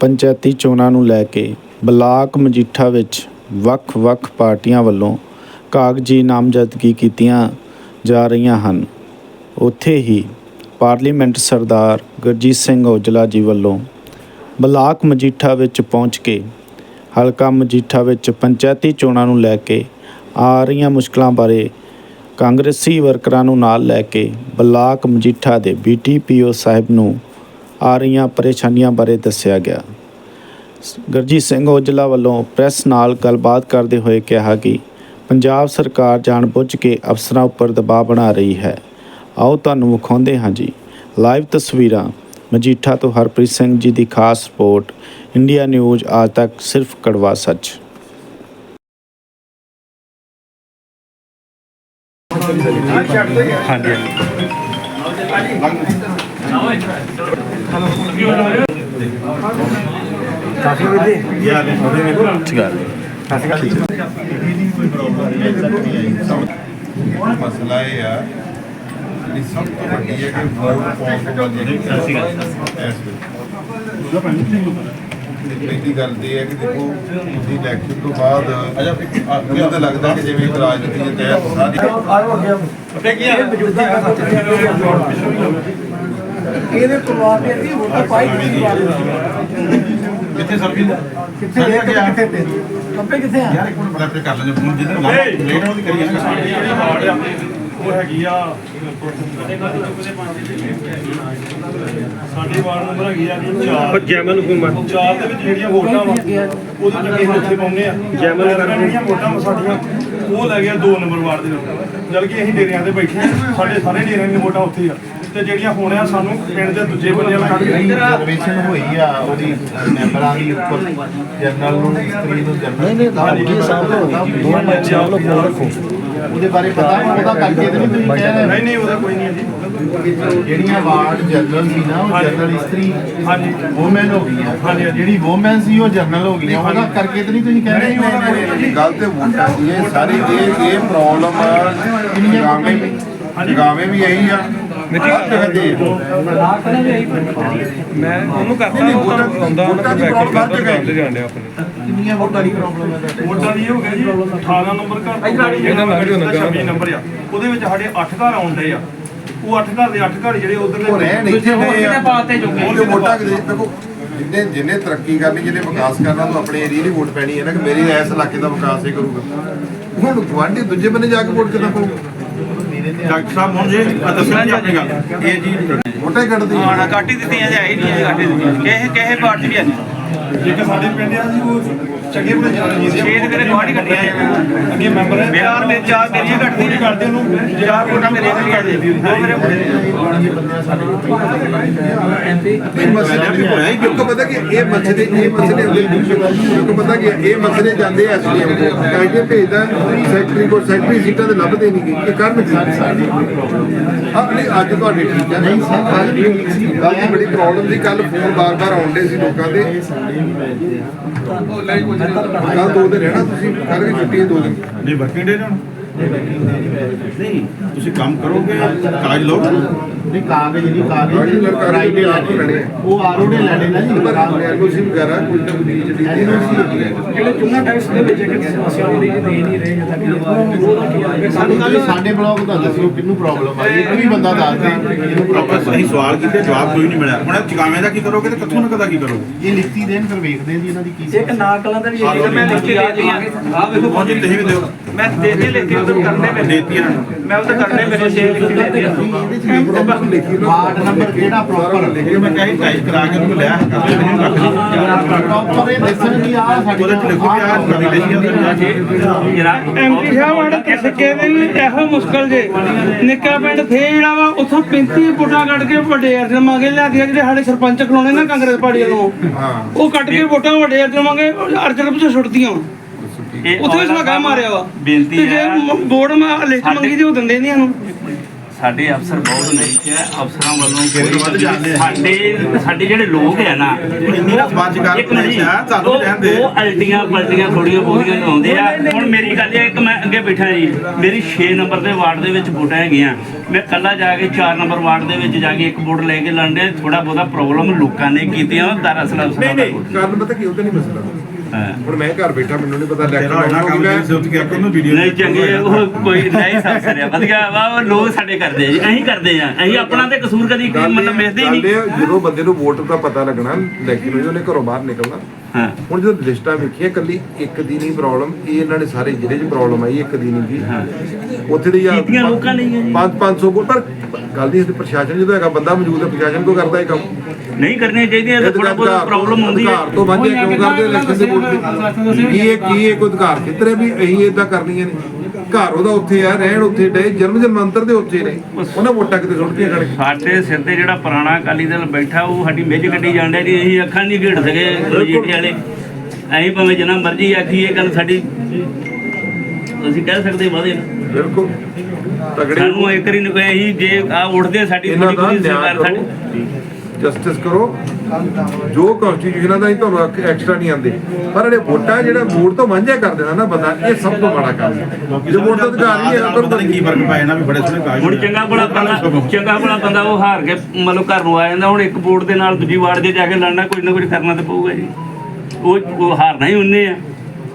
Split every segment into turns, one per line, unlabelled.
ਪੰਚਾਇਤੀ ਚੋਣਾਂ ਨੂੰ ਲੈ ਕੇ ਬਲਾਕ ਮਜੀਠਾ ਵਿੱਚ ਵੱਖ-ਵੱਖ ਪਾਰਟੀਆਂ ਵੱਲੋਂ ਕਾਗਜ਼ੀ ਨਾਮਜ਼ਦਗੀ ਕੀਤੀਆਂ ਜਾ ਰਹੀਆਂ ਹਨ। ਉੱਥੇ ਹੀ ਪਾਰਲੀਮੈਂਟ ਸਰਦਾਰ ਗੁਰਜੀਤ ਸਿੰਘ ਔਜਲਾ ਜੀ ਵੱਲੋਂ ਬਲਾਕ ਮਜੀਠਾ ਵਿੱਚ ਪਹੁੰਚ ਕੇ ਹਲਕਾ ਮਜੀਠਾ ਵਿੱਚ ਪੰਚਾਇਤੀ ਚੋਣਾਂ ਨੂੰ ਲੈ ਕੇ ਆ ਰਹੀਆਂ ਮੁਸ਼ਕਲਾਂ ਬਾਰੇ ਕਾਂਗਰਸੀ ਵਰਕਰਾਂ ਨੂੰ ਨਾਲ ਲੈ ਕੇ ਬਲਾਕ ਮਜੀਠਾ ਦੇ ਬੀਟੀਪੀਓ ਸਾਹਿਬ ਨੂੰ ਆ ਰਹੀਆਂ ਪਰੇਸ਼ਾਨੀਆਂ ਬਾਰੇ ਦੱਸਿਆ ਗਿਆ। ਗੁਰਜੀਤ ਸਿੰਘ ਔਜਲਾ ਵੱਲੋਂ ਪ੍ਰੈਸ ਨਾਲ ਗੱਲਬਾਤ ਕਰਦੇ ਹੋਏ ਕਿਹਾ ਕਿ ਪੰਜਾਬ ਸਰਕਾਰ ਜਾਣਬੁੱਝ ਕੇ ਅਫਸਰਾਂ ਉੱਪਰ ਦਬਾਅ ਬਣਾ ਰਹੀ ਹੈ। ਆਓ ਤੁਹਾਨੂੰ ਵਿਖਾਉਂਦੇ ਹਾਂ ਜੀ। ਲਾਈਵ ਤਸਵੀਰਾਂ, ਮਜੀਠਾ ਤੋਂ ਹਰਪ੍ਰੀਤ ਸਿੰਘ ਜੀ ਦੀ ਖਾਸ ਰਿਪੋਰਟ, ਇੰਡੀਆ ਨਿਊਜ਼ ਆਜ ਤੱਕ ਸਿਰਫ ਕੜਵਾ ਸੱਚ।
ਹਾਂਜੀ।
ਮਸਲਾ ਇਹ ਆ ਕਿ ਸਭ ਤੋਂ ਵੱਡੀ ਹੈ ਕਿ ਵੋਟ ਪਾਉਣ ਤੋਂ ਬਾਅਦ ਜਿਹੜੀ ਇਸ ਵੇਲੇ ਪਹਿਲੀ ਗੱਲ ਇਹ ਹੈ ਕਿ ਦੇਖੋ ਤੁਸੀਂ ਇਲੈਕਸ਼ਨ ਤੋਂ ਬਾਅਦ ਮੈਨੂੰ ਤਾਂ ਲੱਗਦਾ ਕਿ ਜਿਵੇਂ ਇੱਕ ਰਾਜਨੀਤੀ ਦੇ ਤਹਿਤ ਸਾਰੀ
ਇਹਦੇ ਪਰਿਵਾਰ ਦੇ ਅੱਧੀ ਵੋਟਾਂ ਪਾਈ ਦਿੱਤੀ
ਕਿੱਥੇ ਸਰਵਿਸ
ਕਿੱਥੇ ਲੈ ਕੇ ਕਿੱਥੇ ਤੇ ਕੱਪੇ ਕਿੱਥੇ ਆ?
ਯਾਰ ਇੱਕ ਮਿੰਟ ਬੜਾ ਕਰ ਲੈਂਦੇ ਫੋਨ ਜਿੱਦਾਂ ਲਾ ਲੇਟ ਉਹਦੀ ਕਰੀਏ ਨਾ।
ਉਹ ਹੈਗੀ ਆ ਸਾਡੇ ਵਾਰਡ ਨੰਬਰ ਹੈਗੀ ਆ ਜੀ ਚਾਰ। ਜੈਮਲ ਹੁਕੂਮਤ ਚਾਰ ਦੇ ਵਿੱਚ ਜਿਹੜੀਆਂ ਵੋਟਾਂ ਵਾ ਉਹਦੇ ਚ ਅਸੀਂ ਉੱਥੇ ਪਾਉਂਦੇ ਆ। ਜੈਮਲ ਜਿਹੜੀਆਂ ਵੋਟਾਂ ਵਾ ਸਾਡੀਆਂ ਉਹ ਲੈ ਗਿਆ 2 ਨੰਬਰ ਵਾਰਡ ਦੇ ਵਿੱਚ। ਜਦ ਕਿ ਅਸੀਂ ਡੇਰਿਆਂ ਤੇ ਬੈਠੇ ਸਾਡੇ ਸਾਰੇ ਡੇਰਿਆਂ ਦੀਆਂ ਵੋਟਾਂ ਉੱਥੇ ਹੀ ਆ। ਤੇ ਜਿਹੜੀਆਂ ਹੋਣੀਆਂ ਸਾਨੂੰ ਪਿੰਡ ਦੇ ਦੂਜੇ ਬੰਦੇ ਵਾਲ ਕੱਢ ਕੇ।
ਰਿਜ਼ਰਵੇਸ਼ਨ ਹੋਈ ਆ ਉਹਦੀ ਮੈਂਬਰਾਂ ਦੀ ਉੱਪਰ ਜਨਰਲ ਨੂੰ ਇਸਤਰੀ ਨੂੰ ਜਨਰਲ ਨਹੀਂ ਨਹੀਂ
ਦੋ ਬੱਚਿਆਂ ਨੂੰ ਫੋਨ ਰੱਖੋ।
ਉਹਦੇ ਬਾਰੇ ਪਤਾ ਉਹਦਾ ਕਰਕੇ ਤੇ ਨਹੀਂ ਤੁਸੀਂ ਕਹਿ ਰਹੇ।
ਨਹੀਂ ਨਹੀਂ ਉਹਦਾ ਕੋਈ ਨਹੀਂ ਹੈ ਜੀ।
ਜਿਹੜੀਆਂ ਵਾਰਡ ਜਨਰਲ ਸੀ ਨਾ ਉਹ ਜਨਰਲ ਇਸਤਰੀ
ਹਾਂਜੀ।
ਵੂਮਨ ਹੋ ਗਈਆਂ।
ਹਾਂਜੀ।
ਜਿਹੜੀ ਵੂਮਨ ਸੀ ਉਹ ਜਨਰਲ ਹੋ ਗਈਆਂ। ਉਹਦਾ ਕਰਕੇ ਤੇ ਨਹੀਂ ਤੁਸੀਂ ਕਹਿ ਰਹੇ।
ਨਹੀਂ,
ਗੱਲ ਤੇ ਵੋਟਾਂ ਦੀ ਇਹ ਸਾਰੀ ਇਹ ਇਹ ਪ੍ਰੋਬਲਮ ਜਗਾਵੇਂ ਵੀ ਜਗਾਵੇਂ ਵੀ ਇਹੀ ਆ।
ਮੈਂ ਉਹਨੂੰ ਕਰਤਾ ਉਹ ਤਾਂ ਆਉਂਦਾ ਉਹਨਾਂ ਦਾ ਬੈਕਅਪ ਕਰਦਾ ਦੁਕਾਨ ਤੇ ਜਾਣ ਡਿਆ ਆਪਣੇ
ਕਿੰਨੀਆਂ ਵੋਟਾਂ ਦੀ ਪ੍ਰੋਬਲਮ ਹੈ ਤੁਹਾਡੇ
ਵੋਟਾਂ ਦੀ ਇਹ ਹੋ ਗਿਆ ਜੀ 18 ਨੰਬਰ ਘਰ
ਇਹਦਾ ਲੱਗ ਰਿਹਾ ਨੰਗਾ।
26 ਨੰਬਰ ਆ। ਉਹਦੇ ਵਿੱਚ ਸਾਡੇ 8 ਘਰ ਆਉਂਦੇ ਆ। ਉਹ 8 ਘਰ ਦੇ 8 ਘਰ ਜਿਹੜੇ ਉਧਰ
ਉਹ ਰਹਿਣ ਇੱਥੇ ਹੋਏ ਆ।
ਉਹ
ਉਹਦੇ ਵੋਟਾਂ ਕਿਤੇ ਦੇਖੋ ਜਿੰਨੇ ਜਿੰਨੇ ਤਰੱਕੀ ਕਰਨੀ ਜਿਹਨੇ ਵਿਕਾਸ ਕਰਨਾ ਉਹ ਆਪਣੇ ਏਰੀਆ ਦੀ ਵੋਟ ਪੈਣੀ ਹੈ ਨਾ ਕਿ ਮੇਰੇ ਇਸ ਇਲਾਕੇ ਦਾ ਵਿਕਾਸ ਹੀ ਕਰੂਗਾ। ਹੁਣ ਗਵਾਂਢੀ ਦੂਜੇ ਬੰਨੇ ਜਾ ਕੇ ਵੋਟ ਕਿੱਦਾਂ ਪਾਊ
ਡਾਕਟਰ ਸਾਹਿਬ ਹੁਣ ਜੇ ਦੱਸਣਾ ਜੀ ਆਪਣੀ ਗੱਲ ਇਹ ਜੀ
ਹੀ। ਕੱਢਦੀ
ਹਾਂ ਕਾਟੀ ਦਿੱਤੀਆਂ ਜਾਈ ਨਹੀਂ ਕਾਟੀ ਦਿੱਤੀਆਂ। ਕਿਸੇ ਕਿਸੇ ਪਾਰਟੀ ਵੀ ਆ ਨਹੀਂ।
ਇੱਕ ਸਾਡੇ ਪਿੰਡ ਆ ਜੀ ਉਹ ਚੰਗੇ ਬੜੇ ਜਾਣੇ ਜੀ।
ਛੇ ਤੇ ਮੇਰੇ ਗਵਾਂਢੀ ਕੱਟੀਆਂ ਆ।
ਅੱਗੇ ਮੈਂਬਰ ਹੈ
ਬਿਹਾਰ ਦੇ ਚਾਰ
ਨਹੀਂ ਕਰਦੇ ਉਹਨੂੰ
ਚਾਰ ਵੋਟਾਂ ਮੇਰੀਆਂ ਕੱਟੀਆਂ ਜੀ। ਦੋ ਮੇਰੇ
ਇਹ ਮਸਲੇ ਵੀ ਹੋਇਆ ਕਿਉਂਕਿ ਪਤਾ ਕਿ ਇਹ ਮਸਲੇ ਇਹ ਮਸਲੇ ਕਿਉਂਕਿ ਪਤਾ ਕਿ ਇਹ ਮਸਲੇ ਜਾਂਦੇ ਐ ਐਸਡੀਐਮ ਕੋਲ ਕਾਇਦੇ ਭੇਜਦਾ ਸੈਕਟਰੀ ਕੋਲ ਸੈਕਟਰੀ ਸੀਟਾਂ ਤੇ ਲੱਭਦੇ ਨਹੀਂ ਕਰਨ ਕੀ? ਆਪਣੀ ਅੱਜ ਤੁਹਾਡੇ ਠੀਕ ਹੈ ਨਹੀਂ ਦੀ ਬੜੀ ਪ੍ਰੋਬਲਮ ਸੀ। ਕੱਲ ਫੋਨ ਬਾਰ-ਬਾਰ ਆਉਂਦੇ ਸੀ ਲੋਕਾਂ ਦੇ। ਕੱਲ ਦੋ ਦਿਨ ਰਹਿਣਾ ਤੁਸੀਂ ਕੱਲ ਵੀ ਛੁੱਟੀ ਹੈ ਦੋ ਦਿਨ।
ਨਹੀਂ ਵਰਕਿੰਗ ਡੇ ਨਾ ਨਹੀਂ ਤੁਸੀਂ ਕੰਮ ਕਰੋਗੇ ਕਾਜ ਲਓ
ਨਹੀਂ ਕਾਗਜ਼ ਨਹੀਂ ਕਾਗਜ਼ ਲੈਣੇ ਉਹ ਆਰਓ ਨੇ ਲੈਣੇ ਨਾ ਜੀ। ਐਨਓਸੀ ਵਗੈਰਾ ਕੋਈ ਨਾ ਕੋਈ ਜਿਹੜੀ
ਜਿਹੜੇ ਚੁਣਾ ਟੈਕਸ ਦੇ ਵਿੱਚ ਇੱਕ ਸਮੱਸਿਆ ਹੋ ਰਹੀ ਹੈ ਦੇ ਨਹੀਂ ਰਹੇ ਜਦ ਤੱਕ ਉਹਦਾ ਕੀ ਹਾਲ
ਸਾਨੂੰ ਕੱਲ ਸਾਡੇ ਬਲੌਗ ਦਾ ਦੱਸਿਓ ਕਿੰਨੂੰ ਪ੍ਰੋਬਲਮ ਆਈ ਇੱਕ ਵੀ ਬੰਦਾ ਦੱਸ ਦੇ ਇਹਨੂੰ
ਪ੍ਰੋਪਰ ਸਹੀ ਸਵਾਲ ਕੀਤੇ ਜਵਾਬ ਕੋਈ ਨਹੀਂ ਮਿਲਿਆ। ਹੁਣ ਇਹ ਚੁਕਾਵੇਂ ਦਾ ਕੀ ਕਰੋਗੇ ਤੇ ਕਿੱਥੋਂ ਨਾ ਕਦਾ ਕੀ ਕਰੋਗੇ?
ਇਹ ਲਿਖਤੀ ਦੇਣ ਫਿਰ ਵੇਖਦੇ ਜੀ ਇਹਨਾਂ ਦੀ ਕੀ
ਇੱਕ ਨਾਕਲਾਂ ਦਾ ਵੀ
ਇੱਕ ਮੈਂ ਲਿਖ ਕੇ ਦੇ ਆ ਵੇਖੋ
ਪਹੁੰਚੇ ਤੁਸੀਂ ਵੀ ਦਿਓ।
ਮੈਂ ਦੇ ਦੇ ਲਿਖ ਕੇ ਉਧਰ ਕਰਨੇ ਮੇਰੇ
ਦੇਤੀ ਇਹਨਾਂ ਨੂੰ
ਮੈਂ ਉਧਰ ਕਰਨੇ ਮੇਰੇ ਛੇ ਲਿਖ ਕੇ ਦੇ ਦਿੱਤੀਆਂ
ਵਾਰਡ ਨੰਬਰ ਕਿਹੜਾ ਪ੍ਰੋਪਰ
ਲੇਕਿਨ ਮੈਂ ਕਹੀ ਟਾਈਪ ਕਰਾ ਕੇ ਉਹਨੂੰ ਲਿਆ ਕਰ ਮੈਨੂੰ ਰੱਖ ਲਈ
ਪ੍ਰੋਪਰ ਇਹ ਦੱਸਣ ਵੀ ਆ ਸਾਡੇ
ਉਹਦੇ ਚ ਲਿਖੋ ਵੀ ਆਹ ਨਵੀਂ ਆ ਉਹਦੇ ਜਾ ਕੇ
ਐਮਪੀ ਸਾਹਿਬ ਆੜ ਕਿਸੇ ਦੇ ਵੀ ਇਹੋ ਮੁਸ਼ਕਲ ਜੇ। ਨਿੱਕਾ ਪਿੰਡ ਥੇ ਜਿਹੜਾ ਵਾ ਉੱਥੋਂ 35 ਵੋਟਾਂ ਕੱਢ ਕੇ ਵੱਡੇ ਅਰਜਨ ਮੰਗੇ ਲਿਆਦੀਆਂ ਜਿਹੜੇ ਸਾਡੇ ਸਰਪੰਚ ਖਲੋਣੇ ਨਾ ਕਾਂਗਰਸ ਪਾਰਟੀ ਵੱਲੋਂ ਉਹ ਕੱਢ ਕੇ ਵੋਟਾਂ ਵੱਡੇ ਅਰਜਨ ਮੰਗੇ ਅਰਜਨ ਪਿੱਛੇ ਸੁੱਟਦੀਆਂ ਵਾਂ। ਉੱਥੇ ਵੀ ਸਲਾਗਾ ਮਾਰਿਆ ਵਾ।
ਬੇਨਤੀ
ਤੇ ਜੇ
ਹੈ
ਮ- ਲਿਖਤ ਮੰਗੀ ਤੇ ਉਹ ਦਿੰਦੇ ਨਹੀਂ ਸਾਨੂੰ
ਸਾਡੇ ਅਫਸਰ ਬਹੁਤ ਨਹੀਂ ਕਿ ਅਫਸਰਾਂ ਵੱਲੋਂ ਕੋਈ ਕਦੀ ਸਾਡੇ ਸਾਡੇ ਜਿਹੜੇ ਲੋਕ ਆ ਨਾ
ਇੰਨੀ ਨਾ ਸਮਾਜ ਚ ਗੱਲ
ਇੱਕ ਮਿੰਟ ਜੀ,
ਆ, ਤੁਹਾਨੂੰ
ਉਹ-
ਰਹਿਣ ਦੇ।
ਉਹ ਅਲਟੀਆਂ ਪਲਟੀਆਂ ਥੋੜੀਆਂ ਬਹੁਤੀਆਂ ਲਾਉਂਦੇ ਆ। ਹੁਣ ਮੇਰੀ ਗੱਲ ਇਹ ਹੈ ਕਿ ਮੈਂ ਅੱਗੇ ਬੈਠਾ ਜੀ। ਮੇਰੀ 6 ਨੰਬਰ ਦੇ ਵਾਰਡ ਦੇ ਵਿੱਚ ਵੋਟਾਂ ਹੈਗੀਆਂ। ਮੈਂ ਕੱਲਾ ਜਾ ਕੇ 4 ਨੰਬਰ ਵਾਰਡ ਦੇ ਵਿੱਚ ਜਾ ਕੇ ਇੱਕ ਵੋਟ ਲੈ ਕੇ ਲੰਡੇ। ਥੋੜਾ ਬਹੁਤਾ ਪ੍ਰੋਬਲਮ ਲੋਕਾਂ ਨੇ ਕੀਤੀਆਂ। ਦਰਅਸਲ ਅਫਸਰਾਂ ਦਾ ਕੋਈ
ਕਾਰਨ ਪਤਾ ਕੀ ਉਹਦਾ ਨਹੀਂ ਮਸਲਾ।
ਹਾਂ।
ਹੁਣ ਮੈਂ ਘਰ ਬੈਠਾ ਮੈਨੂੰ ਨਹੀਂ ਪਤਾ ਇਲੈਕਸ਼ਨ
ਇਹਨਾਂ ਕੰਮ ਨਹੀਂ ਸੀ ਉੱਥੇ ਕਿ ਆਪਾਂ ਨੂੰ ਵੀਡੀਓ
ਨਹੀਂ ਚੰਗੇ ਉਹ ਕੋਈ ਨਹੀਂ ਆ ਵਧੀਆ ਵਾ ਉਹ ਲੋਕ ਸਾਡੇ ਕਰਦੇ ਆ ਜੀ ਅਸੀਂ ਕਰਦੇ ਆ। ਅਸੀਂ ਆਪਣਾ ਤੇ ਕਸੂਰ ਕਦੀ ਮਤਲਬ ਵੇਖਦੇ ਹੀ ਨਹੀਂ।
ਜਦੋਂ ਬੰਦੇ ਨੂੰ ਵੋਟ ਦਾ ਪਤਾ ਲੱਗਣਾ ਵਿੱਚ ਉਹਨੇ ਘਰੋਂ ਬਾਹਰ ਨਿਕਲਣਾ।
ਹਾਂ।
ਹੁਣ ਜਦੋਂ ਲਿਸਟਾਂ ਵੇਖੀਆਂ ਕੱਲੀ ਇੱਕ ਦੀ ਨਹੀਂ ਪ੍ਰੋਬਲਮ ਇਹ ਇਹਨਾਂ ਨੇ ਸਾਰੇ ਜ਼ਿਲ੍ਹੇ 'ਚ ਪ੍ਰੋਬਲਮ ਆਈ ਇੱਕ ਦੀ ਨਹੀਂ ਦੀ ਉੱਥੇ ਦੀ ਯਾਰ
ਕੀਤੀਆਂ ਲੋਕਾਂ ਨੇ ਹੀ ਆ ਜੀ।
5 500 ਵੋਟ ਪਰ ਗੱਲ ਨਹੀਂ ਹੈ ਪ੍ਰਸ਼ਾਸਨ ਜਦੋਂ ਹੈਗਾ ਬੰਦਾ ਮੌਜੂਦ ਹੈ ਪ੍ਰਸ਼ਾਸਨ ਕੋ ਕਰਦਾ ਇਹ ਕੰਮ।
ਨਹੀਂ ਕਰਨੀਆਂ ਚਾਹੀਦੀਆਂ ਤੇ ਥੋੜਾ ਬਹੁਤ
ਅਧਿਕਾਰ-
ਪ੍ਰੋਬਲਮ ਹੁੰਦੀ ਹੈ।
ਅਧਿਕਾਰ ਤੋਂ ਵਾਂਝੇ ਕਿਉਂ ਕਰਦੇ ਇਲੈਕਸ਼ਨ ਦੇ ਤੇ। ਕੀ ਇਹ ਕੀ ਇਹ ਕੋਈ ਅਧਿਕਾਰ ਖੇਤਰ ਹੈ ਵੀ ਅਸੀਂ ਇਦਾਂ ਕਰਨੀਆਂ ਨੇ? ਘਰ ਉਹਦਾ ਉੱਥੇ ਆ ਰਹਿਣ ਉੱਥੇ ਡੇ ਜਨਮ ਜਨਮੰਤਰ ਦੇ ਉੱਤੇ ਨੇ। ਉਹਨਾਂ ਵੋਟਾਂ ਕਿਤੇ ਸੁੱਟ ਕੇ ਖੜ
ਸਾਡੇ ਸਿਰ ਤੇ ਜਿਹੜਾ ਪੁਰਾਣਾ ਅਕਾਲੀ ਦਲ ਬੈਠਾ ਉਹ ਸਾਡੀ ਮਿੱਝ ਕੱਢੀ ਜਾਂਦੇ ਜੀ ਅਸੀਂ ਅੱਖਾਂ ਨਹੀਂ ਘੇੜ ਸਕੇ ਮਜੀਠੇ ਵਾਲੇ। ਅਸੀਂ ਭਾਵੇਂ ਜਿੰਨਾ ਮਰਜ਼ੀ ਆਖੀ ਇਹ ਗੱਲ ਸਾਡੀ ਅਸੀਂ ਕਹਿ ਸਕਦੇ ਵਾਦੇ
ਬਿਲਕੁਲ। ਤਗੜੇ
ਸਾਨੂੰ ਇੱਕ ਨਹੀਂ ਕੋਈ ਅਸੀਂ ਜੇ ਆ ਉੱਠਦੇ ਸਾਡੀ
ਨਿਆਂ
ਸਰਕਾਰ
ਕਰੋ।
ਸਾਡੀ
ਜਸਟਿਸ ਕਰੋ। ਜੋ ਕਨਸਟੀਟਿਊਸ਼ਨਾਂ ਦਾ ਹੀ ਤੁਹਾਨੂੰ ਐਕਸਟਰਾ ਨਹੀਂ ਆਉਂਦੇ। ਪਰ ਇਹਨੇ ਵੋਟਾਂ ਜਿਹੜਾ ਵੋਟ ਤੋਂ ਵਾਂਝਾ ਕਰ ਦੇਣਾ ਨਾ ਬੰਦਾ ਇਹ ਸਭ ਤੋਂ ਮਾੜਾ ਕੰਮ ਹੈ। ਜੇ ਵੋਟ ਦਾ ਅਧਿਕਾਰ ਨਹੀਂ ਹੈ
ਪਤਾ ਨਹੀਂ ਕੀ ਫ਼ਰਕ ਪਾਇਆ ਨਾ ਵੀ ਬੜੇ ਸੋਹਣੇ ਕਾਗਜ਼
ਹੁਣ ਚੰਗਾ ਬੜਾ ਬੰਦਾ ਚੰਗਾ ਬੜਾ ਬੰਦਾ ਉਹ ਹਾਰ ਕੇ ਮਤਲਬ ਘਰ ਨੂੰ ਆ ਜਾਂਦਾ ਹੁਣ ਇੱਕ ਵੋਟ ਦੇ ਨਾਲ ਦੂਜੀ ਵਾਰਡ 'ਚ ਜਾ ਕੇ ਲੜਨਾ ਕੁਝ ਨਾ ਕੁਝ ਕਰਨਾ ਤਾਂ ਪਊਗਾ ਜੀ। ਉਹ ਉਹ ਹਾਰਨਾ ਹੀ ਉਹਨੇ ਆ।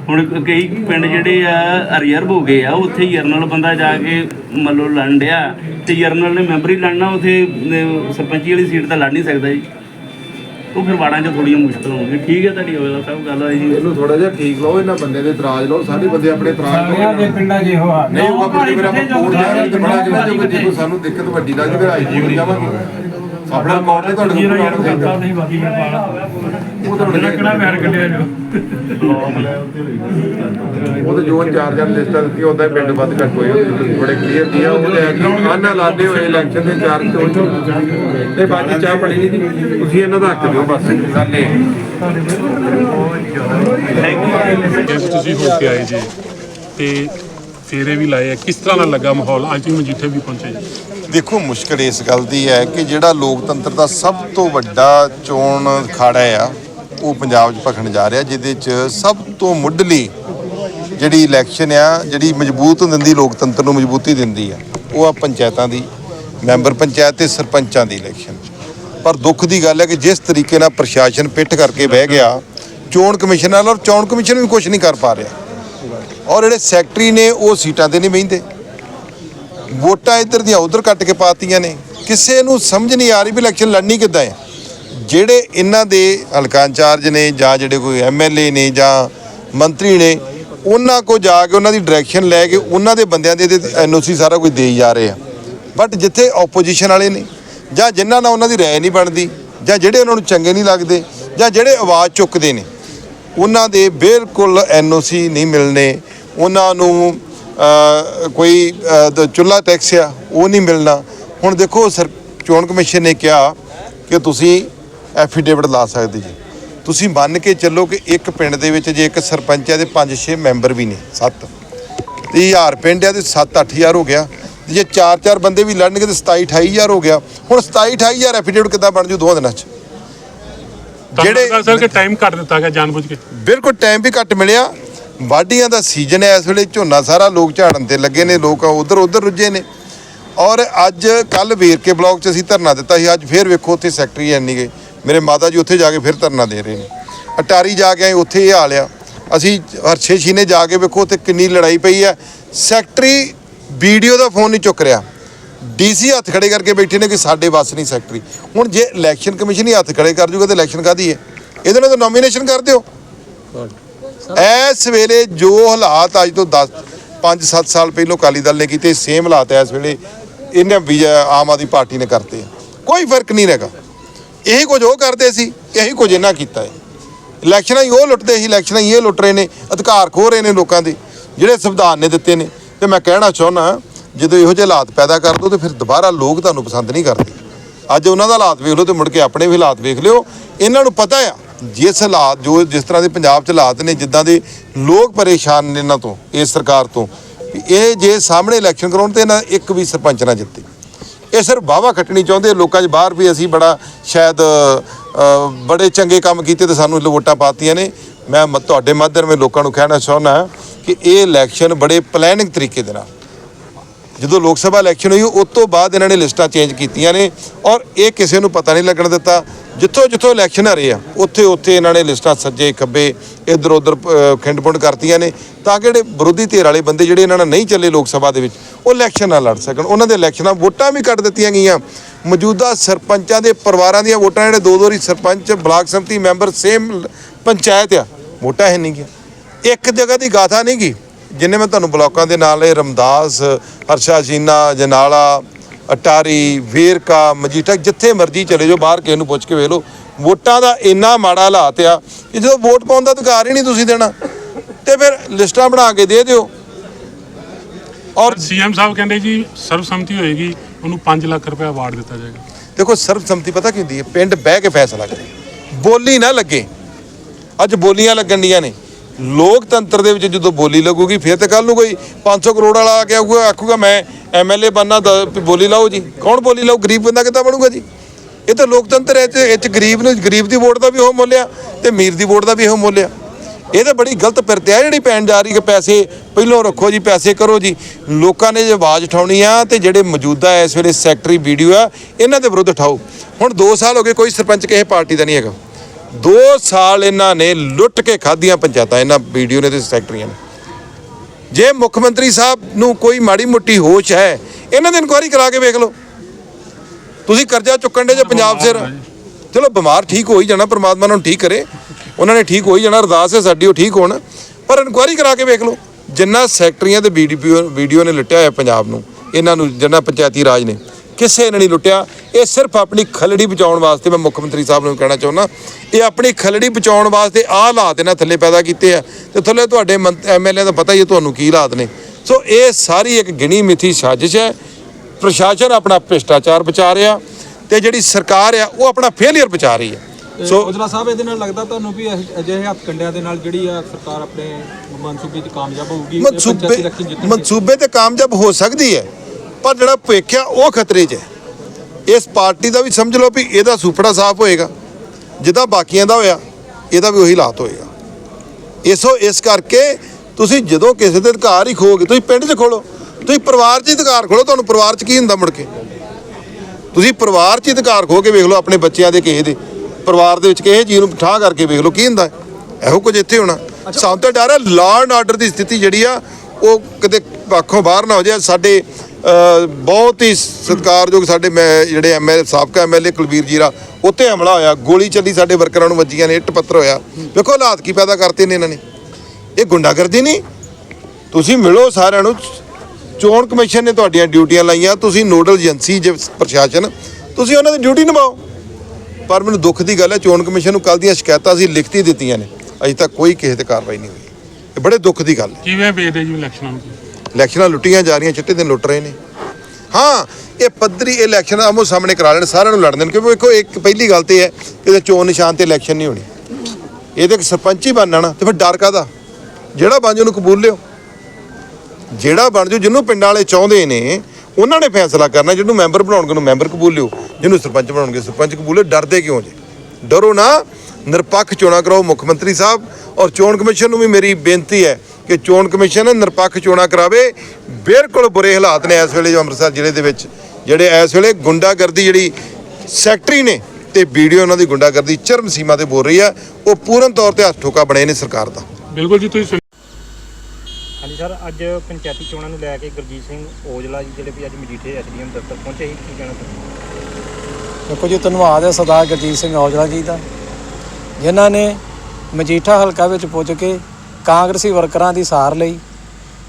ਹੁਣ ਕ- ਕਈ ਪਿੰਡ ਜਿਹੜੇ ਆ ਰਿਜ਼ਰਵ ਹੋ ਗਏ ਆ ਉੱਥੇ ਜਰਨਲ ਬੰਦਾ ਜਾ ਕੇ ਮਤਲਬ ਲੜਨ ਡਿਆ। ਤੇ ਜਰਨਲ ਨੇ ਮੈਂਬਰ ਹੀ ਲੜਨਾ ਉੱਥੇ ਸਰਪੰਚੀ ਵਾਲੀ ਸੀਟ ਤਾਂ ਲੜ ਨਹੀਂ ਸਕਦਾ ਜੀ। ਉਹ ਫਿਰ ਵਾੜਾਂ 'ਚ ਥੋੜੀਆਂ ਮੁਸ਼ਕਲ ਹੋਣਗੀਆਂ। ਠੀਕ ਹੈ ਤੁਹਾਡੀ ਉਹ ਸਭ ਗੱਲ ਹੈ ਜੀ।
ਇਹਨੂੰ ਥੋੜਾ ਜਿਹਾ ਠੀਕ ਲਓ ਇਹਨਾਂ ਬੰਦੇ ਦੇ ਇਤਰਾਜ਼ ਲਓ ਸਾਰੇ ਬੰਦੇ ਆਪਣੇ ਇਤਰਾਜ਼
ਸਾਰਿਆਂ ਦੇ ਪਿੰਡਾਂ 'ਚ ਇਹੋ ਹਾਲ।
ਨਹੀਂ ਉਹ ਆਪਣੇ ਫਿਰ ਆਪਾਂ ਕੋਰਟ ਜਾਵਾਂਗੇ ਤੇ ਬੜਾ ਜਿਹਾ ਜੇ ਕੋਈ ਸਾਨੂੰ ਦਿੱਕਤ ਵੱਡੀ ਲੱਗ ਫਿਰ ਆਈ ਜੀ ਜਾਵਾਂਗੇ। ਆਪਣਾ ਕੋਰਟ ਨੇ ਤੁਹਾਡੇ ਕੋਲ
ਨਹੀਂ ਬਾਕੀ ਪਾਲਾ
ਉਹ ਤੁਹਾਡੇ ਨਾਲ
ਕਿਹੜਾ ਪਿਆਰ ਕੱਢਿਆ ਜੋ।
ਉਹ ਤਾਂ ਜੋ ਚਾਰ ਚਾਰ ਲਿਸਟਾਂ ਦਿੱਤੀਆਂ ਉਹਦਾ ਪਿੰਡ ਵੱਧ ਘੱਟ ਹੋਏ ਉਹਦੇ ਬੜੇ ਕਲੀਅਰ ਦੀਆਂ ਉਹ ਲੈ ਕੇ ਆਨਾ ਲਾਦੇ ਹੋਏ ਇਲੈਕਸ਼ਨ ਦੇ ਚਾਰ ਚੋਂ ਤੇ ਬਾਕੀ ਚਾਹ ਪੜੀ ਨਹੀਂ ਦੀ ਤੁਸੀਂ ਇਹਨਾਂ ਦਾ ਹੱਕ ਦਿਓ ਬਸ। ਗੱਲ ਇਹ
ਤੁਸੀਂ ਹੋ ਕੇ ਆਏ ਜੀ। ਤੇ ਫੇਰੇ ਵੀ ਲਾਏ ਆ। ਕਿਸ ਤਰ੍ਹਾਂ ਦਾ ਲੱਗਾ ਮਾਹੌਲ? ਅੱਜ ਤੁਸੀਂ ਮਜੀਠੇ ਵੀ ਪਹੁੰਚੇ ਜੀ।
ਦੇਖੋ, ਮੁਸ਼ਕਲ ਇਸ ਗੱਲ ਦੀ ਹੈ ਕਿ ਜਿਹੜਾ ਲੋਕਤੰਤਰ ਦਾ ਸਭ ਤੋਂ ਵੱਡਾ ਚੋਣ ਅਖਾੜਾ ਆ, ਉਹ ਪੰਜਾਬ 'ਚ ਭਖਣ ਜਾ ਰਿਹਾ, ਜਿਹਦੇ 'ਚ ਸਭ ਤੋਂ ਮੁੱਢਲੀ ਜਿਹੜੀ ਇਲੈਕਸ਼ਨ ਆ, ਜਿਹੜੀ ਮਜ਼ਬੂਤ ਦਿੰਦੀ, ਲੋਕਤੰਤਰ ਨੂੰ ਮਜ਼ਬੂਤੀ ਦਿੰਦੀ ਆ, ਉਹ ਆ ਪੰਚਾਇਤਾਂ ਦੀ, ਮੈਂਬਰ ਪੰਚਾਇਤ ਤੇ ਸਰਪੰਚਾਂ ਦੀ ਇਲੈਕਸ਼ਨ ਪਰ ਦੁੱਖ ਦੀ ਗੱਲ ਹੈ ਕਿ ਜਿਸ ਤਰੀਕੇ ਨਾਲ ਪ੍ਰਸ਼ਾਸਨ ਪਿੱਠ ਕਰਕੇ ਬਹਿ ਗਿਆ, ਚੋਣ ਕਮਿਸ਼ਨ ਨਾਲ ਔਰ ਚੋਣ ਕਮਿਸ਼ਨ ਵੀ ਕੁਝ ਨਹੀਂ ਕਰ ਪਾ ਰਿਹਾ। ਔਰ ਜਿਹੜੇ ਸੈਕਟਰੀ ਨੇ, ਉਹ ਸੀਟਾਂ ਤੇ ਨਹੀਂ ਬਹਿੰਦੇ। ਵੋਟਾਂ ਇੱਧਰ ਦੀਆਂ ਉੱਧਰ ਕੱਟ ਕੇ ਪਾਤੀਆਂ ਨੇ। ਕਿਸੇ ਨੂੰ ਸਮਝ ਨਹੀਂ ਆ ਰਹੀ ਵੀ ਇਲੈਕਸ਼ਨ ਲੜਨੀ ਕਿੱਦਾਂ ਹੈ। ਜਿਹੜੇ ਇਹਨਾਂ ਦੇ ਹਲਕਾ ਇੰਚਾਰਜ ਨੇ ਜਾਂ ਜਿਹੜੇ ਕੋਈ ਐਮਐਲਏ ਨੇ ਜਾਂ ਮੰਤਰੀ ਨੇ, ਉਹਨਾਂ ਕੋ ਜਾ ਕੇ ਉਹਨਾਂ ਦੀ ਡਾਇਰੈਕਸ਼ਨ ਲੈ ਕੇ ਉਹਨਾਂ ਦੇ ਬੰਦਿਆਂ ਦੇ ਐਨਓਸੀ ਸਾਰਾ ਕੁਝ ਦੇਈ ਜਾ ਰਹੇ ਆ। ਬਟ ਜਿੱਥੇ ਆਪੋਜੀਸ਼ਨ ਵਾਲੇ ਨੇ ਜਾਂ ਜਿਨ੍ਹਾਂ ਨਾਲ ਉਹਨਾਂ ਦੀ ਰਾਏ ਨਹੀਂ ਬਣਦੀ ਜਾਂ ਜਿਹੜੇ ਉਹਨਾਂ ਨੂੰ ਚੰਗੇ ਨਹੀਂ ਲੱਗਦੇ ਜਾਂ ਜਿਹੜੇ ਆਵਾਜ਼ ਚੁੱਕਦੇ ਨੇ, ਉਹਨਾਂ ਦੇ ਬਿਲਕੁਲ ਐਨਓਸੀ ਨਹੀਂ ਮਿਲਨੇ ਉਹਨਾਂ ਨੂੰ ਕੋਈ ਦ- ਚੁੱਲ੍ਹਾ ਟੈਕਸ ਆ ਉਹ ਨਹੀਂ ਮਿਲਣਾ। ਹੁਣ ਦੇਖੋ ਸਰ ਚੋਣ ਕਮਿਸ਼ਨ ਨੇ ਕਿਹਾ ਕਿ ਤੁਸੀਂ ਐਫੀਡੇਵਿਟ ਲਾ ਸਕਦੇ ਜੀ। ਤੁਸੀਂ ਮੰਨ ਕੇ ਚੱਲੋ ਕਿ ਇੱਕ ਪਿੰਡ ਦੇ ਵਿੱਚ ਜੇ ਇੱਕ ਸਰਪੰਚ ਹੈ ਤੇ 5-6 ਮੈਂਬਰ ਵੀ ਨੇ 7 ਤੇ 1000 ਪਿੰਡ ਹੈ ਤੇ 7-8000 ਹੋ ਗਿਆ। ਜੇ 4-4 ਬੰਦੇ ਵੀ ਲੜਨਗੇ ਤੇ 27-28000 ਹੋ ਗਿਆ। ਹੁਣ 27-28000 ਐਫੀਡੇਵਿਟ ਕਿੱਦਾਂ ਬਣ ਜੂ ਦੋਵਾਂ ਦਿਨਾਂ 'ਚ?
ਜਿਹੜੇ ਸਰ ਕਿ ਟਾਈਮ ਘੱਟ ਦਿੱਤਾ ਗਿਆ ਜਾਣਬੁੱਝ ਕੇ।
ਬਿਲਕੁਲ ਟਾਈਮ ਵੀ ਘੱਟ ਮਿਲਿਆ। ਵਾਢੀਆਂ ਦਾ ਸੀਜ਼ਨ ਹੈ, ਇਸ ਵੇਲੇ ਝੋਨਾ ਸਾਰਾ ਲੋਕ ਝਾੜਨ ਤੇ ਲੱਗੇ ਨੇ, ਲੋਕ ਉਧਰ ਉਧਰ ਰੁੱਝੇ ਨੇ। ਔਰ ਅੱਜ ਕੱਲ ਵੇਰਕੇ ਬਲਾਕ 'ਚ ਅਸੀਂ ਧਰਨਾ ਦਿੱਤਾ ਸੀ, ਅੱਜ ਫੇਰ ਵੇਖੋ ਉੱਥੇ ਸੈਕਟਰੀ ਐਨੀ ਗਏ ਮੇਰੇ ਮਾਤਾ ਜੀ ਉੱਥੇ ਜਾ ਕੇ ਫਿਰ ਧਰਨਾ ਦੇ ਰਹੇ ਨੇ। ਅਟਾਰੀ ਜਾ ਕੇ ਆਏ, ਉੱਥੇ ਇਹ ਹਾਲ ਆ। ਅਸੀਂ ਹਰਸ਼ੇ ਸ਼ੀਨੇ ਜਾ ਕੇ ਵੇਖੋ ਉੱਥੇ ਕਿੰਨੀ ਲੜਾਈ ਪਈ ਹੈ ਸੈਕਟਰੀ ਵੀਡੀਓ ਦਾ ਫੋਨ ਨਹੀਂ ਚੁੱਕ ਰਿਹਾ। ਡੀਸੀ ਹੱਥ ਖੜੇ ਕਰਕੇ ਬੈਠੇ ਨੇ ਕਿ ਸਾਡੇ ਵੱਸ ਨਹੀਂ ਸੈਕਟਰੀ। ਹੁਣ ਜੇ ਇਲੈਕਸ਼ਨ ਕਮਿਸ਼ਨ ਹੀ ਹੱਥ ਖੜੇ ਕਰ ਜੂਗਾ ਤੇ ਇਲੈਕਸ਼ਨ ਕਾਦੀ ਹੈ? ਇਹਦੇ ਨਾਲ ਤਾਂ ਨੋਮੀਨੇਸ਼ਨ ਕਰ ਦਿਓ। ਇਸ ਵੇਲੇ ਜੋ ਹਾਲਾਤ ਅੱਜ ਤੋਂ 10 5-7 ਸਾਲ ਪਹਿਲਾਂ ਅਕਾਲੀ ਦਲ ਨੇ ਕੀਤੇ ਸੇਮ ਹਾਲਾਤ ਇਸ ਵੇਲੇ। ਇਹਨੇ ਵੀ ਆਮ ਆਦਮੀ ਪਾਰਟੀ ਨੇ ਕਰਤੇ ਕੋਈ ਫ਼ਰਕ ਨਹੀਂ ਰਹੇਗਾ। ਇਹੀ ਕੁਝ ਉਹ ਕਰਦੇ ਸੀ, ਇਹੀ ਕੁਝ ਇਹਨਾਂ ਕੀਤਾ ਹੈ ਇਲੈਕਸ਼ਨਾਂ ਹੀ ਉਹ ਲੁੱਟਦੇ ਸੀ, ਇਲੈਕਸ਼ਨਾਂ ਹੀ ਇਹ ਲੁੱਟ ਰਹੇ ਨੇ, ਅਧਿਕਾਰ ਖੋਹ ਰਹੇ ਨੇ ਲੋਕਾਂ ਦੇ, ਜਿਹੜੇ ਸੰਵਿਧਾਨ ਨੇ ਦਿੱਤੇ ਨੇ। ਤੇ ਮੈਂ ਕਹਿਣਾ ਚਾਹੁੰਦਾ ਜਦੋਂ ਇਹੋ ਜਿਹੇ ਹਾਲਾਤ ਪੈਦਾ ਕਰ ਦੋ ਤੇ ਫਿਰ ਦੁਬਾਰਾ ਲੋਕ ਤੁਹਾਨੂੰ ਪਸੰਦ ਨਹੀਂ ਕਰਦੇ। ਅੱਜ ਉਹਨਾਂ ਦਾ ਹਾਲਾਤ ਵੇਖ ਲਓ ਤੇ ਮੁੜ ਕੇ ਆਪਣੇ ਵੀ ਹਾਲਾਤ ਵੇਖ ਲਿਓ। ਇਹਨਾਂ ਨੂੰ ਪਤਾ ਆ ਜਿਸ ਹਾਲਾਤ, ਜੋ ਜਿਸ ਤਰ੍ਹਾਂ ਦੇ ਪੰਜਾਬ 'ਚ ਹਾਲਾਤ ਨੇ, ਜਿੱਦਾਂ ਦੇ ਲੋਕ ਪਰੇਸ਼ਾਨ ਨੇ ਇਹਨਾਂ ਤੋਂ, ਇਸ ਸਰਕਾਰ ਤੋਂ, ਵੀ ਇਹ ਜੇ ਸਾਹਮਣੇ ਇਲੈਕਸ਼ਨ ਕਰਾਉਣ ਤੇ ਇਹਨਾਂ ਇੱਕ ਵੀ ਸਰਪੰਚ ਨਾ ਜਿੱਤੇ। ਇਹ ਸਿਰਫ ਬਾਵਾ ਖੱਟਣੀ ਚਾਹੁੰਦੇ ਲੋਕਾਂ 'ਚ ਬਾਹਰ ਵੀ ਅਸੀਂ ਬੜਾ ਸ਼ਾਇਦ ਬੜੇ ਚੰਗੇ ਕੰਮ ਕੀਤੇ ਤੇ ਸਾਨੂੰ ਵੋਟਾਂ ਪਾਤੀਆਂ ਨੇ। ਮੈਂ ਮ- ਤੁਹਾਡੇ ਮਾਧਿਅਮ ਵਿੱਚ ਲੋਕਾਂ ਨੂੰ ਕਹਿਣਾ ਚਾਹੁੰਦਾ ਕਿ ਇਹ ਇਲੈਕਸ਼ਨ ਬੜੇ ਪਲੈਨਿੰਗ ਤਰੀਕੇ ਦੇ ਨਾਲ ਜਦੋਂ ਲੋਕ ਸਭਾ ਇਲੈਕਸ਼ਨ ਹੋਈ ਉਸ ਤੋਂ ਬਾਅਦ ਇਹਨਾਂ ਨੇ ਲਿਸਟਾਂ ਚੇਂਜ ਕੀਤੀਆਂ ਨੇ ਔਰ ਇਹ ਕਿਸੇ ਨੂੰ ਪਤਾ ਨਹੀਂ ਲੱਗਣ ਦਿੱਤਾ। ਜਿੱਥੋਂ ਜਿੱਥੋਂ ਇਲੈਕਸ਼ਨ ਆ ਰਹੇ ਆ ਉੱਥੇ ਉੱਥੇ ਇਹਨਾਂ ਨੇ ਲਿਸਟਾਂ ਸੱਜੇ ਖੱਬੇ ਇੱਧਰ ਉੱਧਰ ਅ, ਖਿੰਡਪੁੰਡ ਕਰਤੀਆਂ ਨੇ ਤਾਂ ਕਿ ਜਿਹੜੇ ਵਿਰੋਧੀ ਧਿਰ ਵਾਲੇ ਬੰਦੇ ਜਿਹੜੇ ਇਹਨਾਂ ਨਾਲ ਨਹੀਂ ਚੱਲੇ ਲੋਕ ਸਭਾ ਦੇ ਵਿੱਚ ਉਹ ਇਲੈਕਸ਼ਨ ਨਾਲ ਲੜ ਸਕਣ। ਉਹਨਾਂ ਦੇ ਇਲੈਕਸ਼ਨਾਂ ਵੋਟਾਂ ਵੀ ਕੱਟ ਦਿੱਤੀਆਂ ਗਈਆਂ। ਮੌਜੂਦਾ ਸਰਪੰਚਾਂ ਦੇ ਪਰਿਵਾਰਾਂ ਦੀਆਂ ਵੋਟਾਂ ਜਿਹੜੇ ਦੋ ਦੋ ਹੀ sarpanch block samiti member same panchayat ਆ ਵੋਟਾਂ ਹੈ ਨਹੀਂ ਗਿਆ ਇੱਕ ਜਗ੍ਹਾ ਦੀ ਗਾਥਾ ਨਹੀਂ ਗੀ ਜਿੰਨੇ ਮੈਂ ਤੁਹਾਨੂੰ ਬਲਾਕਾਂ ਦੇ ਨਾਲ ਇਹ ਰਮਦਾਸ ਹਰਸ਼ਾ ਜੀਨਾ ਜਨਾਲਾ ਅਟਾਰੀ ਵੇਰਕਾ ਮਜੀਠਾ ਜਿੱਥੇ ਮਰਜ਼ੀ ਚਲੇ ਜਾਓ ਬਾਹਰ ਕਿਸੇ ਨੂੰ ਪੁੱਛ ਕੇ ਵੇਖ ਲਓ। ਵੋਟਾਂ ਦਾ ਇੰਨਾ ਮਾੜਾ ਹਾਲਾਤ ਆ ਕਿ ਜਦੋਂ ਵੋਟ ਪਾਉਣ ਦਾ ਅਧਿਕਾਰ ਹੀ ਨਹੀਂ ਤੁਸੀਂ ਦੇਣਾ। ਤੇ ਫਿਰ ਲਿਸਟਾਂ ਬਣਾ ਕੇ ਦੇ ਦਿਓ। ਔਰ
ਸੀਐਮ ਸਾਹਿਬ ਕਹਿੰਦੇ ਜੀ ਸਰਬਸੰਮਤੀ ਹੋਏਗੀ ਉਹਨੂੰ 5 ਲੱਖ ਰੁਪਏ ਅਵਾਰਡ ਦਿੱਤਾ ਜਾਏਗਾ।
ਦੇਖੋ ਸਰਬਸੰਮਤੀ ਪਤਾ ਕੀ ਹੁੰਦੀ ਹੈ? ਪਿੰਡ ਬਹਿ ਕੇ ਫੈਸਲਾ ਕਰੇ। ਬੋਲੀ ਨਾ ਲੱਗੇ। ਅੱਜ ਬੋਲੀਆਂ ਲੱਗਣ ਡੀਆਂ ਨੇ। ਲੋਕਤੰਤਰ ਦੇ ਵਿੱਚ ਜਦੋਂ ਬੋਲੀ ਲੱਗੂਗੀ, ਫਿਰ ਤੇ ਕੱਲ ਨੂੰ ਕੋਈ 500 ਕਰੋੜ ਵਾਲਾ ਆ ਕੇ ਆਊਗਾ, ਆਖੂਗਾ ਮੈਂ ਐਮਐਲਏ ਬੰਨਾ ਬੋਲੀ ਲਾਓ ਜੀ। ਕੌਣ ਬੋਲੀ ਲਾਓ ਗਰੀਬ ਬੰਦਾ ਕਿੱਦਾਂ ਬਣੂਗਾ ਜੀ? ਇਹ ਤਾਂ ਲੋਕਤੰਤਰ ਹੈ, ਇਹ 'ਚ ਗਰੀਬ ਨੂੰ, ਗਰੀਬ ਦੀ ਵੋਟ ਦਾ ਵੀ ਉਹ ਮੁੱਲ ਆ ਤੇ ਅਮੀਰ ਦੀ ਵੋਟ ਦਾ ਵੀ ਉਹ ਮੁੱਲ ਆ। ਇਹ ਤਾਂ ਬੜੀ ਗਲਤ ਪ੍ਰਤਿਆ ਜਿਹੜੀ ਪੈਣ ਜਾ ਰਹੀ ਕਿ ਪੈਸੇ ਪਹਿਲੋਂ ਰੱਖੋ ਜੀ, ਪੈਸੇ ਕਰੋ ਜੀ। ਲੋਕਾਂ ਨੇ ਜੇ ਆਵਾਜ਼ ਉਠਾਉਣੀ ਆ ਤੇ ਜਿਹੜੇ ਮੌਜੂਦਾ ਇਸ ਵੇਲੇ ਸੈਕਟਰੀ ਵੀਡੀਓ ਆ, ਇਹਨਾਂ ਦੇ ਵਿਰੁੱਧ ਉਠਾਓ। ਹੁਣ 2 ਸਾਲ ਹੋ ਗਏ, ਕੋਈ ਸਰਪੰਚ ਕਿਸੇ ਪਾਰਟੀ ਦਾ ਨਹੀਂ ਹੈਗਾ। 2 ਸਾਲ ਇਹਨਾਂ ਨੇ ਲੁੱਟ ਕੇ ਖਾਧੀਆਂ ਪੰਚਾਇਤਾਂ ਇਹਨਾਂ ਵੀਡੀਓ ਨੇ ਤੇ ਸੈਕਟਰੀਆਂ ਨੇ। ਜੇ ਮੁੱਖ ਮੰਤਰੀ ਸਾਹਿਬ ਨੂੰ ਕੋਈ ਮਾੜੀ ਮੁੱਟੀ ਹੋਸ਼ ਹੈ ਇਹਨਾਂ ਦੀ ਇਨਕੁਆਇਰੀ ਕਰਾ ਕੇ ਵੇਖ ਲਓ। ਤੁਸੀਂ ਕਰਜ਼ਾ ਚੁੱਕਣ ਦੇ ਜੇ ਪੰਜਾਬ ਸਿਰ। ਚਲੋ ਬਿਮਾਰ ਠੀਕ ਹੋ ਹੀ ਜਾਣਾ ਪ੍ਰਮਾਤਮਾ ਨੂੰ ਠੀਕ ਕਰੇ। ਉਹਨਾਂ ਨੇ ਠੀਕ ਹੋ ਹੀ ਜਾਣਾ ਅਰਦਾਸ ਹੈ ਸਾਡੀ ਉਹ ਠੀਕ ਹੋਣ। ਪਰ ਇਨਕੁਆਇਰੀ ਕਰਾ ਕੇ ਵੇਖ ਲਓ ਜਿੰਨਾ ਸੈਕਟਰੀਆਂ ਤੇ ਵੀਡੀਓ ਨੇ ਲੁੱਟਿਆ ਹੋਇਆ ਪੰਜਾਬ ਨੂੰ ਇਹਨਾਂ ਨੂੰ ਜਿੰਨਾ ਪੰਚਾਇਤੀ ਰਾਜ ਨੇ। ਕਿਸੇ ਨੇ ਨਹੀਂ ਲੁੱਟਿਆ। ਇਹ ਸਿਰਫ ਆਪਣੀ ਖਲੜੀ ਬਚਾਉਣ ਵਾਸਤੇ ਮੈਂ ਮੁੱਖ ਮੰਤਰੀ ਸਾਹਿਬ ਨੂੰ ਕਹਿਣਾ ਚਾਹੁੰਦਾ। ਇਹ ਆਪਣੀ ਖਲੜੀ ਬਚਾਉਣ ਵਾਸਤੇ ਆਹ ਹਾਲਾਤ ਇਹਨਾਂ ਥੱਲੇ ਪੈਦਾ ਕੀਤੇ ਆ ਤੇ ਥੱਲੇ ਤੁਹਾਡੇ ਐਮਐਲਏ ਦਾ ਪਤਾ ਹੀ ਹੈ ਤੁਹਾਨੂੰ ਕੀ ਹਾਲਾਤ ਨੇ। ਸੋ ਇਹ ਸਾਰੀ ਇੱਕ ਗਿਣੀ ਮਿਥੀ ਸਾਜ਼ਿਸ਼ ਹੈ। ਪ੍ਰਸ਼ਾਸਨ ਆਪਣਾ ਭ੍ਰਿਸ਼ਟਾਚਾਰ ਬਚਾ ਰਿਹਾ ਤੇ ਜਿਹੜੀ ਸਰਕਾਰ ਆ ਉਹ ਆਪਣਾ ਫੇਲਿਅਰ ਬਚਾ ਰਹੀ ਹੈ।
ਸੋ ਉਜਲਾ ਸਾਹਿਬ ਇਹਦੇ ਨਾਲ ਲੱਗਦਾ ਤੁਹਾਨੂੰ ਵੀ ਅਜਿਹੇ ਹੱਥ ਕੰਡਿਆਂ ਦੇ ਨਾਲ ਜਿਹੜੀ ਆ ਸਰਕਾਰ ਆਪਣੇ ਮਨਸੂਬੇ 'ਚ ਕਾਮਯਾਬ ਹੋਊਗੀ
ਮਨਸੂਬੇ ਮਨਸੂਬੇ ਤੇ ਕਾਮਯਾਬ ਹੋ ਸਕਦੀ ਹੈ। ਪਰ ਜਿਹੜਾ ਭੁੱਖ ਆ ਉਹ ਖਤਰੇ 'ਚ ਹੈ। ਇਸ ਪਾਰਟੀ ਦਾ ਵੀ ਸਮਝ ਲਓ ਵੀ ਇਹਦਾ ਸੁਪੜਾ ਸਾਫ਼ ਹੋਏਗਾ ਜਿੱਦਾਂ ਬਾਕੀਆਂ ਦਾ ਹੋਇਆ ਇਹਦਾ ਵੀ ਉਹੀ ਹਾਲਾਤ ਹੋਏਗਾ। ਇਸੋ ਇਸ ਕਰਕੇ ਤੁਸੀਂ ਜਦੋਂ ਕਿਸੇ ਦੇ ਅਧਿਕਾਰ ਹੀ ਖੋਗੇ ਤੁਸੀਂ ਪਿੰਡ 'ਚ ਖੋਲੋ ਤੁਸੀਂ ਪਰਿਵਾਰ 'ਚ ਅਧਿਕਾਰ ਖੋਲੋ ਤੁਹਾਨੂੰ ਪਰਿਵਾਰ 'ਚ ਕੀ ਹੁੰਦਾ ਮੁੜ ਕੇ? ਤੁਸੀਂ ਪਰਿਵਾਰ 'ਚ ਅਧਿਕਾਰ ਖੋ ਕੇ ਵੇਖ ਲਓ ਆਪਣੇ ਬੱਚਿਆਂ ਦੇ ਕਿਸੇ ਦੇ ਪਰਿਵਾਰ ਦੇ ਵਿੱਚ ਕਿਸੇ ਚੀਜ਼ ਨੂੰ ਠਾਹ ਕਰਕੇ ਵੇਖ ਲਓ ਕੀ ਹੁੰਦਾ? ਇਹੋ ਕੁਝ ਇੱਥੇ ਹੋਣਾ। ਸਾਨੂੰ ਤਾਂ ਡਰ ਹੈ ਲਾਅ ਐਂਡ ਆਰਡਰ ਦੀ ਸਥਿਤੀ ਜਿਹੜੀ ਆ ਉਹ ਕਿਤੇ ਪੱਖੋਂ ਬਾਹਰ ਨਾ ਹੋ ਜਾਏ ਸਾਡੇ ਬਹੁਤ ਹੀ ਸਤਿਕਾਰਯੋਗ ਸਾਡੇ ਮੈਂ ਜਿਹੜੇ ਐਮਐਲਏ ਸਾਬਕਾ ਐਮਐਲਏ ਕੁਲਵੀਰ ਜੀਰਾ, ਉੱਤੇ ਹਮਲਾ ਹੋਇਆ, ਗੋਲੀ ਚੱਲੀ, ਸਾਡੇ ਵਰਕਰਾਂ ਨੂੰ ਵੱਜੀਆਂ ਨੇ, ਇੱਟ ਪੱਥਰ ਹੋਇਆ। ਵੇਖੋ ਹਾਲਾਤ ਕੀ ਪੈਦਾ ਕਰਤੇ ਨੇ ਇਹਨਾਂ ਨੇ। ਇਹ ਗੁੰਡਾਗਰਦੀ ਨਹੀਂ। ਤੁਸੀਂ ਮਿਲੋ ਸਾਰਿਆਂ ਨੂੰ। ਚੋਣ ਕਮਿਸ਼ਨ ਨੇ ਤੁਹਾਡੀਆਂ ਡਿਊਟੀਆਂ ਲਾਈਆਂ, ਤੁਸੀਂ ਨੋਡਲ ਏਜੰਸੀ ਜੇ ਪ੍ਰਸ਼ਾਸਨ, ਤੁਸੀਂ ਉਹਨਾਂ ਦੀ ਡਿਊਟੀ ਨਿਭਾਓ। ਪਰ ਮੈਨੂੰ ਦੁੱਖ ਦੀ ਗੱਲ ਹੈ, ਚੋਣ ਕਮਿਸ਼ਨ ਨੂੰ ਕੱਲ ਦੀਆਂ ਸ਼ਿਕਾਇਤਾਂ ਅਸੀਂ ਲਿਖਤੀ ਦਿੱਤੀਆਂ ਨੇ। ਅਜੇ ਤੱਕ ਕੋਈ ਕਿਸੇ ਤੇ ਕਾਰਵਾਈ ਨਹੀਂ ਹੋਈ। ਇਹ ਬੜੇ ਦੁੱਖ ਦੀ ਗੱਲ ਹੈ।
ਕਿਵੇਂ ਵੇਚਦੇ ਜੀ ਇਲੈਕਸ਼ਨਾਂ ਨੂੰ?
ਇਲੈਕਸ਼ਨਾਂ ਲੁੱਟੀਆਂ ਜਾ ਰਹੀਆਂ ਚਿੱਟੇ ਦਿਨ ਲੁੱਟ ਰਹੇ ਨੇ। ਹਾਂ, ਇਹ ਪੱਧਰੀ ਇਲੈਕਸ਼ਨ ਆਮੋ ਸਾਹਮਣੇ ਕਰਾ ਲੈਣ, ਸਾਰਿਆਂ ਨੂੰ ਲੜ ਦੇਣ, ਕਿਉਂਕਿ ਵੇਖੋ, ਇੱਕ ਪਹਿਲੀ ਗੱਲ ਤੇ ਹੈ ਕਿ ਇਹਦੇ ਚੋਣ ਨਿਸ਼ਾਨ ਤੇ ਇਲੈਕਸ਼ਨ ਨਹੀਂ ਹੋਣੀ। ਇਹਦੇ ਇੱਕ ਸਰਪੰਚ ਹੀ ਬਣਨਾ ਨਾ ਤੇ ਫਿਰ ਡਰ ਕਾਦਾ ਜਿਹੜਾ ਬਣ ਜਾਓ ਉਹਨੂੰ ਕਬੂਲ ਲਿਓ। ਜਿਹੜਾ ਬਣ ਜਾਓ ਜਿਹਨੂੰ ਪਿੰਡਾਂ ਵਾਲੇ ਚਾਹੁੰਦੇ ਨੇ, ਉਹਨਾਂ ਨੇ ਫੈਸਲਾ ਕਰਨਾ, ਜਿਹਨੂੰ ਮੈਂਬਰ ਬਣਾਉਣਗੇ, ਉਹਨੂੰ ਮੈਂਬਰ ਕਬੂਲ ਲਿਓ। ਜਿਹਨੂੰ ਸਰਪੰਚ ਬਣਾਉਣਗੇ, ਸਰਪੰਚ ਕਬੂਲ ਲਿਓ, ਡਰਦੇ ਕਿਉਂ ਜੇ? ਡਰੋ ਨਾ ਨਿਰਪੱਖ ਚੋਣਾਂ ਕਰਾਓ ਮੁੱਖ ਮੰਤਰੀ ਸਾਹਿਬ। ਔਰ ਚੋਣ ਕਮਿਸ਼ਨ ਨੂੰ ਵੀ ਮੇਰੀ ਬੇਨਤੀ ਹੈ ਕਿ ਚੋਣ ਕਮਿਸ਼ਨ ਨਿਰਪੱਖ ਚੋਣਾਂ ਕਰਾਵੇ। ਬਿਲਕੁਲ ਬੁਰੇ ਹਾਲਾਤ ਨੇ ਇਸ ਵੇਲੇ ਜੋ ਅੰਮ੍ਰਿਤਸਰ ਜ਼ਿਲ੍ਹੇ ਦੇ ਵਿੱਚ। ਜਿਹੜੇ ਇਸ ਵੇਲੇ ਗੁੰਡਾਗਰਦੀ ਜਿਹੜੀ ਸੈਕਟਰੀ ਨੇ ਤੇ ਵੀਡੀਓ ਉਹਨਾਂ ਦੀ ਗੁੰਡਾਗਰਦੀ ਚਰਮ ਸੀਮਾ ਤੇ ਬੋਲ ਰਹੀ ਆ ਉਹ ਪੂਰਨ ਤੌਰ ਤੇ ਹੱਥ ਠੋਕਾ ਬਣੇ ਨੇ ਸਰਕਾਰ ਦਾ।
ਬਿਲਕੁਲ ਜੀ ਤੁਸੀਂ ਸੁਣ-
ਹਾਂਜੀ ਸਰ ਅੱਜ ਪੰਚਾਇਤੀ ਚੋਣਾਂ ਨੂੰ ਲੈ ਕੇ ਗੁਰਜੀਤ ਸਿੰਘ ਔਜਲਾ ਜੀ ਜਿਹੜੇ ਵੀ ਅੱਜ ਮਜੀਠੇ ਐਸਡੀਐਮ ਦਫ਼ਤਰ ਪਹੁੰਚੇ ਸੀ ਕੀ ਕਹਿਣਾ ਚਾਹੁੰਦੇ
ਦੇਖੋ ਜੀ, ਧੰਨਵਾਦ ਹੈ ਸਰਦਾਰ ਗੁਰਜੀਤ ਸਿੰਘ ਔਜਲਾ ਜੀ ਦਾ, ਜਿਨ੍ਹਾਂ ਨੇ ਮਜੀਠਾ ਹਲਕਾ ਵਿੱਚ ਪੁੱਜ ਕੇ ਕਾਂਗਰਸੀ ਵਰਕਰਾਂ ਦੀ ਸਾਰ ਲਈ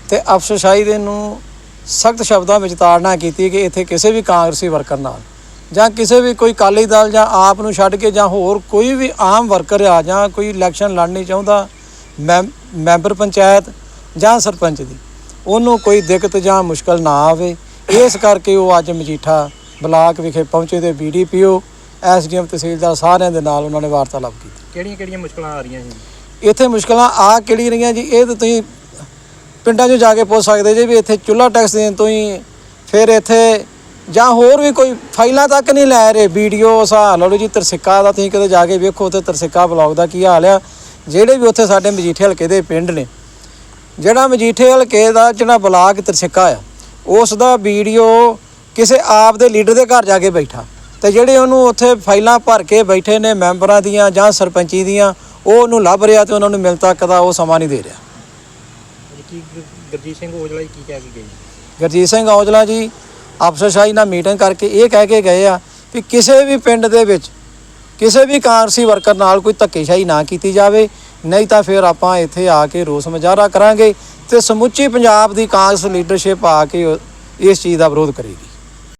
ਤੇ ਅਫਸਰਸ਼ਾਹੀ ਦੇ ਨੂੰ ਸਖਤ ਸ਼ਬਦਾਂ ਵਿੱਚ ਤਾੜਨਾ ਕੀਤੀ ਕਿ ਇੱਥੇ ਕਿਸੇ ਵੀ ਕਾਂਗਰਸੀ ਵਰਕਰ ਨਾਲ ਜਾਂ ਕਿਸੇ ਵੀ ਕੋਈ ਕਾਲੀ ਦਲ ਜਾਂ ਆਪ ਨੂੰ ਛੱਡ ਕੇ ਜਾਂ ਹੋਰ ਕੋਈ ਵੀ ਆਮ ਵਰਕਰ ਆ ਜਾਂ ਕੋਈ ਇਲੈਕਸ਼ਨ ਲੜਨੀ ਚਾਹੁੰਦਾ ਮੈਂਬ- ਮੈਂਬਰ ਪੰਚਾਇਤ ਜਾਂ ਸਰਪੰਚ ਦੀ, ਉਹਨੂੰ ਕੋਈ ਦਿੱਕਤ ਜਾਂ ਮੁਸ਼ਕਲ ਨਾ ਆਵੇ, ਇਸ ਕਰਕੇ ਉਹ ਅੱਜ ਮਜੀਠਾ ਬਲਾਕ ਵਿਖੇ ਪਹੁੰਚੇ ਤੇ ਬੀਡੀਪੀਓ ਐਸਡੀਐਮ ਤਹਿਸੀਲਦਾਰ ਸਾਰਿਆਂ ਦੇ ਨਾਲ ਉਹਨਾਂ ਨੇ ਵਾਰਤਾਲਾਪ ਕੀਤੀ।
ਕਿਹੜੀਆਂ ਕਿਹੜੀਆਂ ਮੁਸ਼ਕਲਾਂ ਆ ਰਹੀਆਂ ਸੀ?
ਇੱਥੇ ਮੁਸ਼ਕਲਾਂ ਆ ਕਿਹੜੀ ਰਹੀਆਂ ਜੀ? ਇਹ ਤਾਂ ਤੁਸੀਂ ਪਿੰਡਾਂ 'ਚ ਜਾ ਕੇ ਪੁੱਛ ਸਕਦੇ ਜੇ ਵੀ ਇੱਥੇ ਚੁੱਲ੍ਹਾ ਟੈਕਸ ਦੇਣ ਤੋਂ ਹੀ ਫਿਰ ਇੱਥੇ ਜਾਂ ਹੋਰ ਵੀ ਕੋਈ ਫਾਈਲਾਂ ਤੱਕ ਨਹੀਂ ਲੈ ਰਹੇ ਵੀਡੀਓ ਹਿਸਾਬ ਲਾ ਲਓ ਜੀ ਤਰਸਿੱਕਾ ਦਾ ਤੁਸੀਂ ਕਦੇ ਜਾ ਕੇ ਵੇਖੋ ਤੇ ਤਰਸਿੱਕਾ ਬਲੌਗ ਦਾ ਕੀ ਹਾਲ ਆ। ਜਿਹੜੇ ਵੀ ਉੱਥੇ ਸਾਡੇ ਮਜੀਠੇ ਹਲਕੇ ਦੇ ਪਿੰਡ ਨੇ ਜਿਹੜਾ ਮਜੀਠੇ ਹਲਕੇ ਦਾ ਜਿਹੜਾ ਬਲਾਕ ਤਰਸਿੱਕਾ ਆ ਉਸ ਦਾ ਵੀਡੀਓ ਕਿਸੇ ਆਪ ਦੇ ਲੀਡਰ ਦੇ ਘਰ ਜਾ ਕੇ ਬੈਠਾ। ਤੇ ਜਿਹੜੇ ਉਹਨੂੰ ਉੱਥੇ ਫਾਈਲਾਂ ਭਰ ਕੇ ਬੈਠੇ ਨੇ ਮੈਂਬਰਾਂ ਦੀਆਂ ਜਾਂ ਸਰਪੰਚੀ ਦੀਆਂ ਉਹ ਉਹਨੂੰ ਲੱਭ ਰਿਹਾ ਤੇ ਉਹਨਾਂ ਨੂੰ ਮਿਲ ਤੱਕ ਦਾ ਉਹ ਸਮਾਂ ਨਹੀਂ ਦੇ ਰਿਹਾ।
ਕੀ ਗੁਰਜੀਤ ਸਿੰਘ ਔਜਲਾ ਜੀ ਕੀ ਕਹਿ ਕੇ ਗਏ?
ਗੁਰਜੀਤ ਸਿੰਘ ਔਜਲਾ ਜੀ ਅਫਸਰਸ਼ਾਹੀ ਨਾਲ ਮੀਟਿੰਗ ਕਰਕੇ ਇਹ ਕਹਿ ਕੇ ਗਏ ਆ ਕਿ ਕਿਸੇ ਵੀ ਪਿੰਡ ਦੇ ਵਿੱਚ ਕਿਸੇ ਵੀ ਕਾਂਗਰਸੀ ਵਰਕਰ ਨਾਲ ਕੋਈ ਧੱਕੇਸ਼ਾਹੀ ਨਾ ਕੀਤੀ ਜਾਵੇ ਨਹੀਂ ਤਾਂ ਫਿਰ ਆਪਾਂ ਇੱਥੇ ਆ ਕੇ ਰੋਸ ਮੁਜ਼ਾਹਰਾ ਕਰਾਂਗੇ ਤੇ ਸਮੁੱਚੀ ਪੰਜਾਬ ਦੀ ਕਾਂਗਰਸ ਲੀਡਰਸ਼ਿਪ ਆ ਕੇ ਇਸ ਚੀਜ਼ ਦਾ ਵਿਰੋਧ ਕਰੇਗੀ।